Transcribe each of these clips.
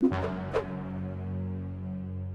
you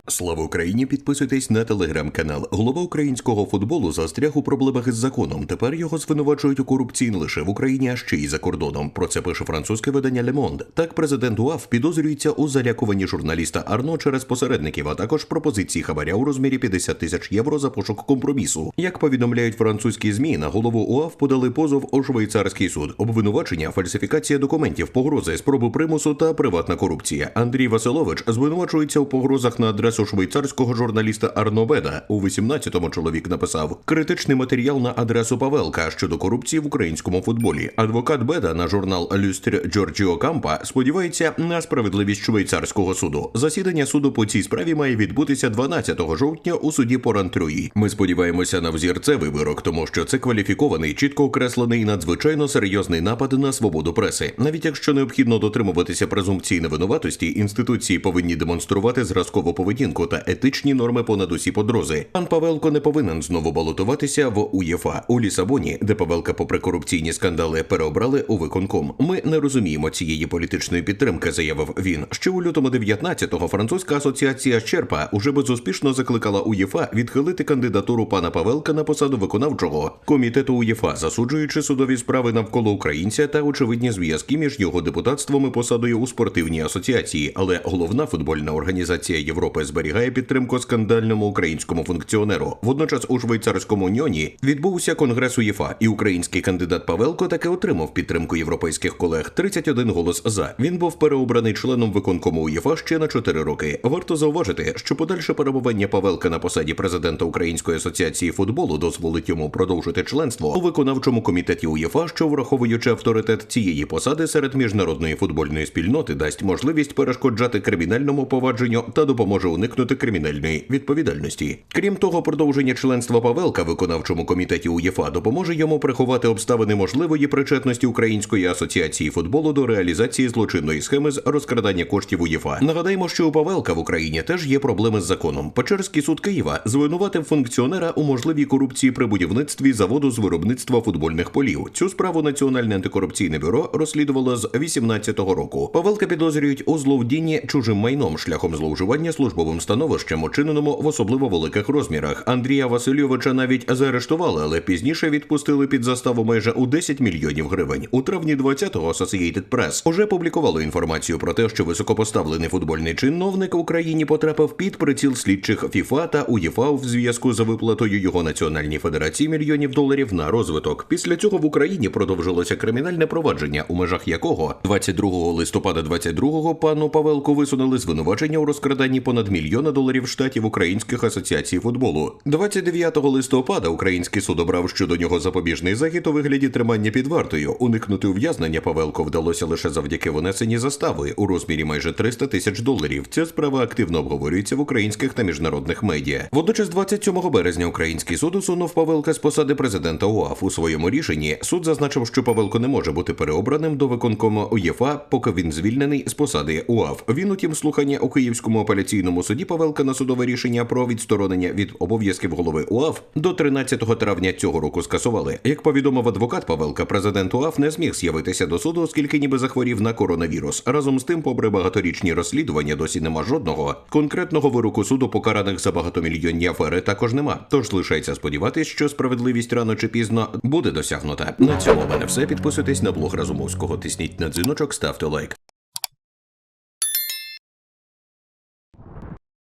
Слава Україні! Підписуйтесь на телеграм-канал. Голова українського футболу застряг у проблемах із законом. Тепер його звинувачують у корупції не лише в Україні, а ще й за кордоном. Про це пише французьке видання Le Monde. Так, президент УАФ підозрюється у залякуванні журналіста Арно через посередників, а також пропозиції хабаря у розмірі 50 тисяч євро за пошук компромісу. Як повідомляють французькі змі, на голову УАФ подали позов у швейцарський суд. Обвинувачення, фальсифікація документів, погрози, спроби примусу та приватна корупція. Андрій Василович звинувачується у погрозах на адресу швейцарського журналіста Арно Беда. У 18-му чоловік написав критичний матеріал на адресу Павелка щодо корупції в українському футболі. Адвокат Беда на журнал Люстр Джорджіо Кампа сподівається на справедливість швейцарського суду. Засідання суду по цій справі має відбутися 12 жовтня у суді Порантрюї. Ми сподіваємося на взірцевий вирок, тому що це кваліфікований, чітко окреслений надзвичайно серйозний напад на свободу преси. Навіть якщо необхідно дотримуватися презумпції невинуватості, інституції повинні демонструвати зразкову поведінку та етичні норми понад усі подрози. Пан Павелко не повинен знову балотуватися в УЄФА у Лісабоні, де Павелка, попри корупційні скандали, переобрали у виконком. Ми не розуміємо цієї політичної підтримки, заявив він. Ще у лютому 19-го французька асоціація Щерпа уже безуспішно закликала УЄФА відхилити кандидатуру пана Павелка на посаду виконавчого комітету УЄФА, засуджуючи судові справи навколо українця та очевидні зв'язки між його депутатством і посадою у спортивній асоціації. Але головна футбольна організація Європи зберігає підтримку скандальному українському функціонеру. Водночас у швейцарському ньоні відбувся конгрес УЄФА, і український кандидат Павелко таки отримав підтримку європейських колег. 31 голос за. Він був переобраний членом виконкому УЄФА ще на 4 роки. Варто зауважити, що подальше перебування Павелка на посаді президента Української асоціації футболу дозволить йому продовжити членство у виконавчому комітеті УЄФА, що враховуючи авторитет цієї посади серед міжнародної футбольної спільноти, дасть можливість перешкоджати кримінальному повадженню та допоможе уникнути кримінальної відповідальності. Крім того, продовження членства Павелка виконавчому комітеті УЄФА допоможе йому приховати обставини можливої причетності Української асоціації футболу до реалізації злочинної схеми з розкрадання коштів УЄФА. Нагадаємо, що у Павелка в Україні теж є проблеми з законом. Печерський суд Києва звинуватив функціонера у можливій корупції при будівництві заводу з виробництва футбольних полів. Цю справу Національне антикорупційне бюро розслідувало з 18-го року. Павелка підозрюють у зловдінні чужим майном шляхом зловживання службовим становищем, учиненому в особливо великих розмірах. Андрія Васильовича навіть заарештували, але пізніше відпустили під заставу майже у 10 мільйонів гривень. У травні 20-го Associated Press уже публікувало інформацію про те, що високопоставлений футбольний чиновник в Україні потрапив під приціл слідчих ФІФА та УЄФА в зв'язку з виплатою його національній федерації мільйонів доларів на розвиток. Після цього в Україні продовжилося кримінальне провадження, у межах якого 22 листопада 22-го пану Павелку висунули звинувачення у розкраданні понад мільйона доларів штатів українських асоціацій футболу. 29 листопада український суд обрав щодо нього запобіжний захід у вигляді тримання під вартою. Уникнути ув'язнення Павелко вдалося лише завдяки внесенні застави у розмірі майже 300 тисяч доларів. Ця справа активно обговорюється в українських та міжнародних медіа. Водночас, 27 березня український суд усунув Павелка з посади президента УАФ. У своєму рішенні суд зазначив, що Павелко не може бути переобраним до виконкому УЄФА, поки він звільнений з посади УАФ. Він, утім, слухання у Київському апеляційному суді Павелка на судове рішення про відсторонення від обов'язків голови УАФ до 13 травня цього року скасували. Як повідомив адвокат Павелка, президент УАФ не зміг з'явитися до суду, оскільки ніби захворів на коронавірус. Разом з тим, попри багаторічні розслідування, досі нема жодного конкретного вироку суду покараних за багатомільйонні афери також нема. Тож лишається сподіватись, що справедливість рано чи пізно буде досягнута. На цьому в мене все. Підписуйтесь на блог Разумовського, тисніть на дзвіночок, ставте лайк.